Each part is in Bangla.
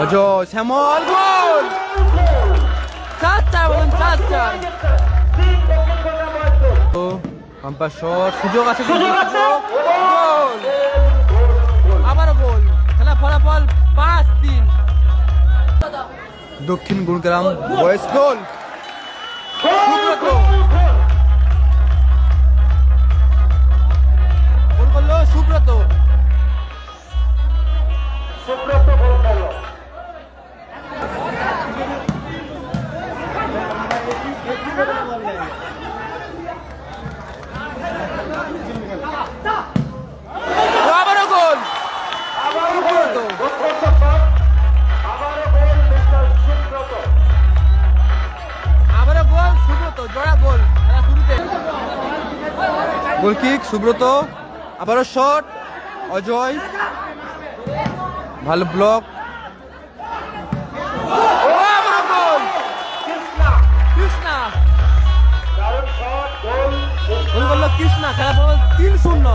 অজয় শ্যামল গোল চার চার বলুন চার চার ও পাম্পার শট সুযোগ আছে। গোল আবারও গোল। খেলা ফলাফল পাঁচ তিন। দক্ষিণ গুরগ্রাম বয়েস গোল। গোল কিক সুব্রত আবারও শট অজয় ভালো ব্লক কৃষ্ণা খেলা তিন শূন্য।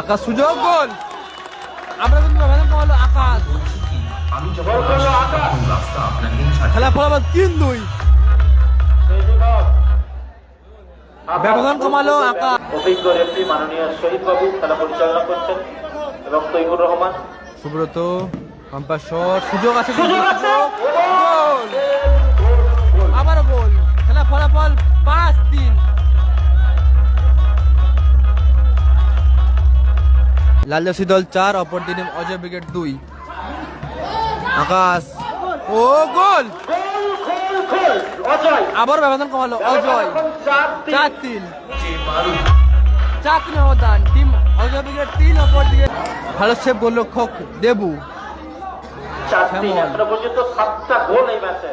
আকাশ সুযোগ, গোল। আমরা কিন্তু কমালো আকাশ। অভিজ্ঞ খেলা সুব্রত শট, সুযোগ আছে সুযোগ আছে। লাল জার্সি দল চার অপর দিনে অজয় ব্রিগেড দুই। আকাশ। ও গোল! আবার ব্যবধান কমালো অজয়। চার তিন। চার তিন অবদান। টিম অজয় ব্রিগেড তিন অপর দিকে ভালো সেভ গোলরক্ষক দেবু। পর্যন্ত সাতটা গোল এই ম্যাচে।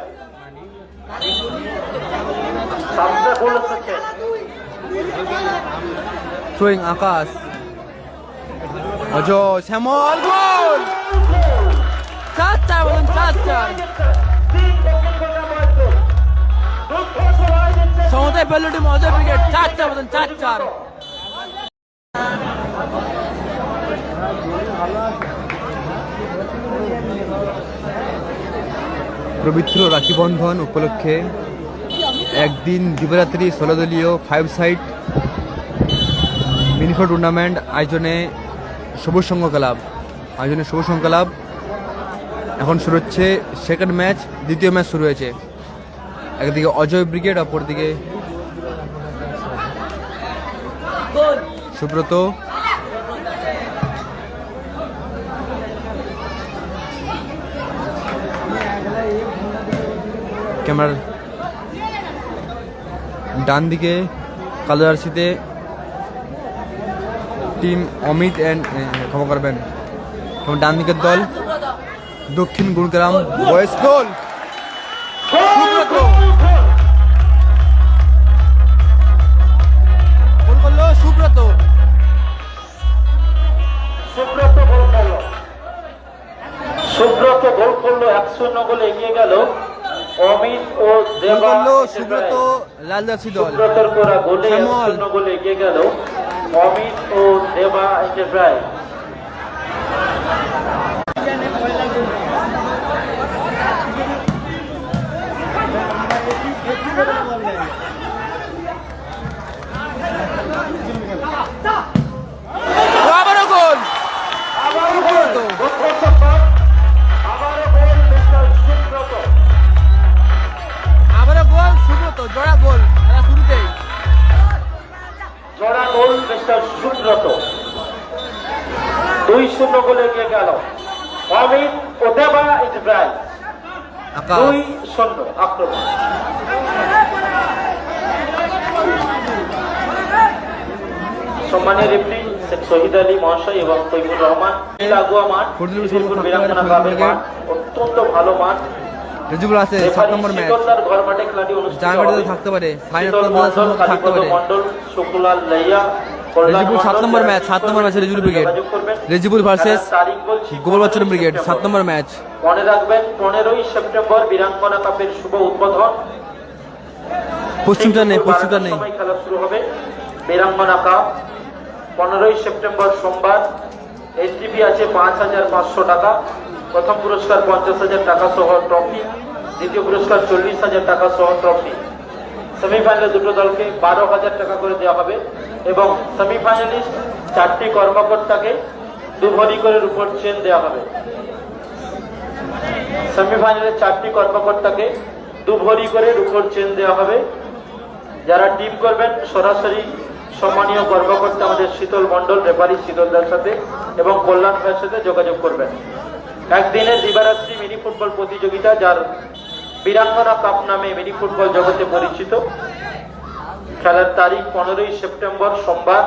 সাতটা গোল এসেছে। আকাশ। অজয় শ্যামল গোল চার চার বলুন চার চার সমতায় পেল টিম অজয় ব্রিগেড চার চার বলুন চার চার পবিত্র রাখি বন্ধন উপলক্ষে একদিন দিবরাত্রি ষোলো দলীয় ফাইভ সাইড মিনিফো টুর্নামেন্ট আয়োজনে সবুজ সংঘ ক্লাব আয়োজনে সবুজ সংঘ ক্লাব এখন শুরু হচ্ছে সেকেন্ড ম্যাচ দ্বিতীয় ম্যাচ শুরু হয়েছে। একদিকে অজয় ব্রিগেড, অপরদিকে সুব্রত। ক্যামেরার ডান দিকে কালো জার্সিতে টিম অমিত অ্যান্ড ক্ষমা করবেন। এবং ডান দিকের দল দক্ষিণ গুরগ্রাম বয়েস গোল সুব্রত। গোল করল সুব্রত সুব্রত গোল করল। সুব্রত গোল করল এক শূন্য গোলে এগিয়ে গেল। অমিত ও দেবা সুব্রত লাল জার্সি দল। সুব্রতর করা গোলে এক। শূন্য গোলে এগিয়ে গেল। অমিত ও দেবা এন্টারপ্রাইজ। শূন্য গোলে। এগিয়ে গেল অমিত ও দেবা এন্টারপ্রাইজ দুই শূন্য আক্রমণ। সম্মানের রেফারি শেখ শহীদ আলী মহাশয় এবং তৈমুর রহমান লাগোয়া মাঠ বীরাঙ্গনা মাঠ অত্যন্ত ভালো মাঠ। রেজিবুল আছে সাত নম্বর ম্যাচ। শিকলদার মাঠে খেলাটি অনুষ্ঠিত জামিয়াতে হবে। থাকতে পারে ফাইনাল থাকতে পারে। মণ্ডল শুকুলাল লাইয়া রেজিবুল সাত নম্বর ম্যাচ সাত নম্বর ম্যাচে রেজিবুল ব্রিগেড। রেজিবুল ভার্সেস খেলার গোপাল বাচ্চন ব্রিগেড সাত নম্বর ম্যাচ। মনে রাখবেন পনেরোই সেপ্টেম্বর বীরাঙ্গনা কাপের শুভ উদ্বোধন। পশ্চিমটা নেই পশ্চিমটা নেই। খেলা শুরু হবে। বীরাঙ্গনা কাপ পনেরোই সেপ্টেম্বর সোমবার। এনটিপি আছে পাঁচ হাজার পাঁচশো টাকা। প্রথম পুরস্কার পঞ্চাশ হাজার টাকা সহ ট্রফি। দ্বিতীয় পুরস্কার চল্লিশ হাজার টাকা সহ ট্রফি। সেমিফাইনালে দুটো দলকে বারো হাজার টাকা করে দেওয়া হবে এবং সেমিফাইনালিস্ট চারটি কর্মকর্তাকে দু ভরি করে রূপর চেন দেওয়া হবে। সেমিফাইনালে চারটি কর্মকর্তাকে দু ভরি করে রূপর চেন দেওয়া হবে। যারা টিম করবেন, সরাসরি সম্মানীয় কর্মকর্তা আমাদের শীতল মণ্ডল, রেফারি শীতলদার সাথে এবং কল্যাণ সাথে যোগাযোগ করবেন। একদিনের দিবারাত্রি মিনি ফুটবল প্রতিযোগিতা, যার বীরাঙ্গনা কাপ নামে মিনি ফুটবল জগতে পরিচিত। খেলার তারিখ পনেরোই সেপ্টেম্বর সোমবার,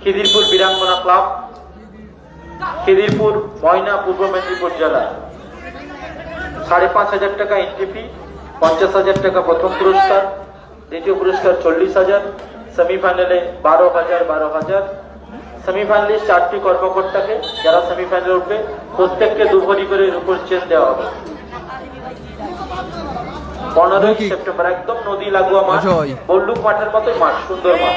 খিদিরপুর বীরাঙ্গনা ক্লাব, খিদিরপুর ময়না পূর্ব মেদিনীপুর জেলা। সাড়ে পাঁচ হাজার টাকা এন্ট্রি ফি পঞ্চাশ হাজার টাকা প্রথম পুরস্কার, দ্বিতীয় পুরস্কার চল্লিশ হাজার সেমিফাইনালে বারো হাজার বারো হাজার। সেমিফাইনালিস্ট চারটি কর্মকর্তাকে, যারা সেমিফাইনালে উঠবে, প্রত্যেককে দুভরি করে রূপর চেন দেওয়া হবে। পনেরোই সেপ্টেম্বর একদম নদী লাগোয়া মাঠ। বল্লুক মাঠের মতোই মাঠ সুন্দর মাঠ।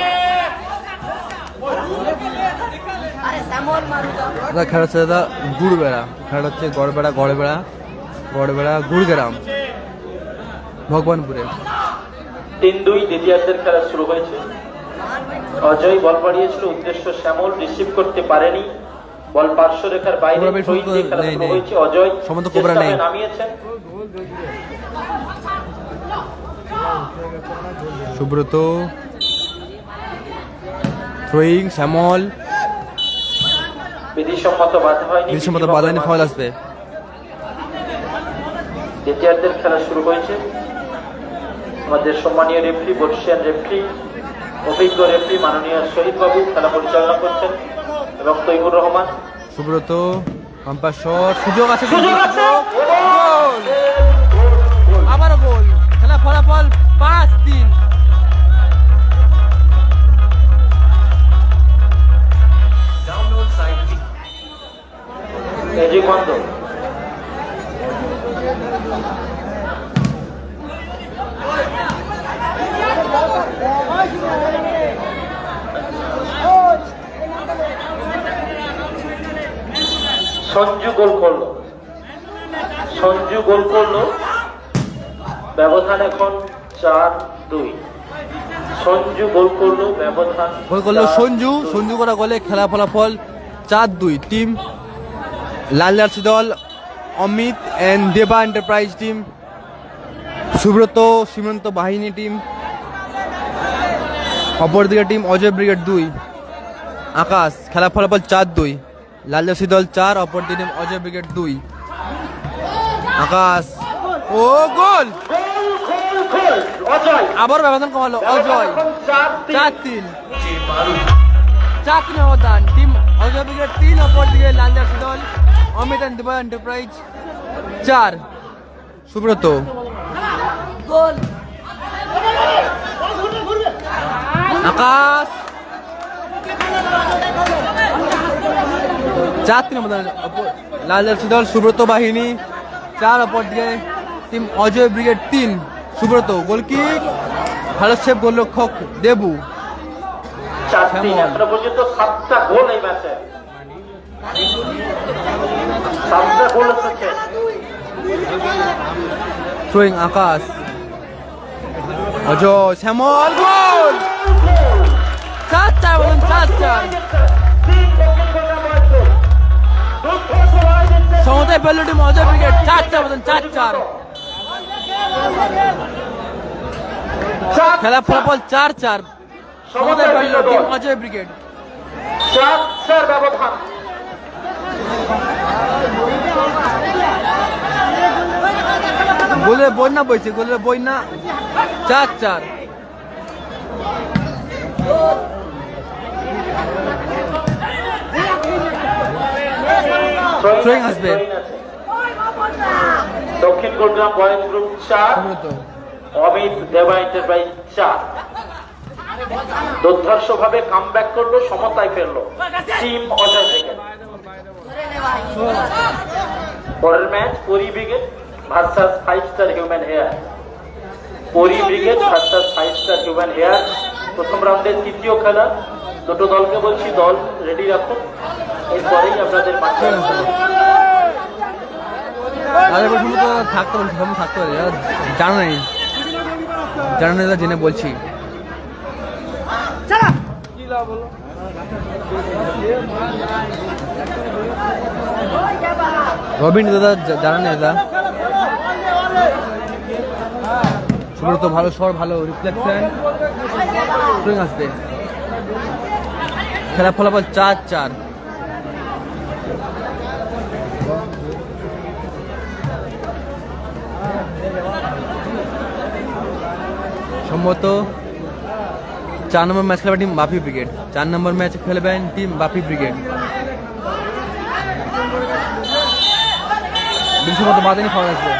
দাদা খেলা হচ্ছে দাদা গুড়বেড়া খেলা হচ্ছে গড়বেড়া গড়বেড়া গড়বেড়া গুড়গ্রাম ভগবানপুরে। তিন দুই দ্বিতীয়ার্ধের খেলা শুরু হয়েছে। অজয় বল বাড়িয়েছিল উদ্দেশ্য শ্যামল রিসিভ করতে পারেনি। বল পার্শ্ব রেখার বাইরে হয়েছে। অজয় নামিয়েছেন। সুব্রত থ্রোয়িং শ্যামল। বিধিসম্মত বাধা হয়নি বিশ্বমত বাদানি ফল আসবে। দ্বিতীয়ার্ধের খেলা শুরু হয়েছে। আমাদের সম্মানীয় রেফরি বর্ষিয়ান রেফরি অভিজ্ঞ রেফরি মাননীয় শহীদ বাবু খেলা পরিচালনা করছেন এবং তৈমুর রহমান। সুব্রত পাম্পার শট সুযোগ আছে সুযোগ আছে! আবারও গোল। খেলা ফলাফল পাঁচ তিন এজি বন্ধ সঞ্জু গোল করল। সঞ্জু গোল করল। ব্যবধান এখন চার দুই। সঞ্জু গোল করল ব্যবধান গোল করল সঞ্জু। সঞ্জু করা গোলে খেলা ফলাফল চার দুই। টিম লাল জার্সি দল Amit and Deba enterprise team Subrata Simanta বাহিনী টিম অপরদিকে টিম অজয় ব্রিগেড দুই। আকাশ খেলা ফলাফল চার দুই। লাল জার্সি দল চার অপরদিকে টিম অজয় ব্রিগেড দুই। আকাশ ও গোল! গোল গোল গোল অজয়। আবার ব্যবধান কমালো অজয়। চার তিন। চার তিন। অবদান টিম অজয় ব্রিগেড তিন অপর দিকে লাল জার্সি দল অমিত অ্যান্ড দিবা এন্টারপ্রাইজ চার। সুব্রত। আকাশ। চার তিন অবদান লাল জার্সি দল সুব্রত বাহিনী। চার অপর দিকে টিম অজয় ব্রিগেড তিন। সুব্রত গোলকিক ভালো সেভ গোলরক্ষক দেবু। পর্যন্ত সাতটা গোল এই ম্যাচে। সাতটা গোল এসেছে থ্রোয়িং আকাশ। অজয় শ্যামল গোল! চার চার বলুন চার চার সমতায় পেল টিম অজয় চার চার বলুন চার চার চার খেলা ফলাফল চার চার। অজয় ব্রিগেড। চার চার ব্যবধান গোলের বন্যা বইছে গোলের বই না চার। চার আসবে। দক্ষিণ গুরগ্রাম বয়েজ গ্রুপ চার অমিত দেবা এন্টারপ্রাইজ চার। দুর্ধর্ষ ভাবে কাম ব্যাক করল সমতায় ফেলল টিম অজয় ব্রিগেড পরের match Pari brigade versus five star human hair Pari brigade versus five star human hair প্রথম রাউন্ডের তৃতীয় খেলা। দুটো দলকে বলছি দল রেডি রাখুন। এরপরেই আপনাদের মাঠে। তাদের উপর সম্ভবত থাকতে পারে সম্ভব থাকতে পারে জানা নেই জানা নেই জেনে বলছি। রবিন দাদা জানা নেই দাদা? সুব্রত ভালো শট ভালো রিফ্লেকশন আসবে। খেলা ফলাফল চার চার। সম্ভবত চার নম্বর ম্যাচ খেলবে টিম বাপি ব্রিগেড। চার নম্বর ম্যাচ খেলবেন টিম বাপি ব্রিগেড। বিশ্বমত বাদানি খাওয়া আসবে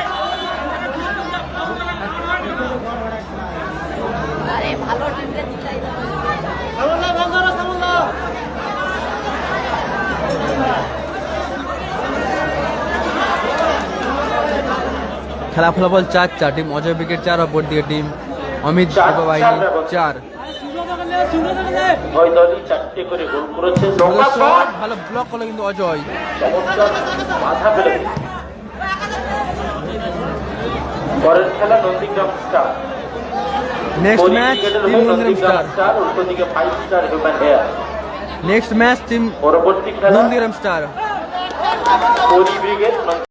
খেলা ফলাফল চার চার টিম অজয় ব্রিগেড চার অপর দিকে টিম অমিত বাহিনী চার ভালো ব্লক করল কিন্তু অজয়। চমৎকার মাথা ফেলে পরের খেলা Nandigram star. Next match team Nandigram star. Star five star human hair next match team পরবর্তী খেলা স্টার। পরি ব্রিগেড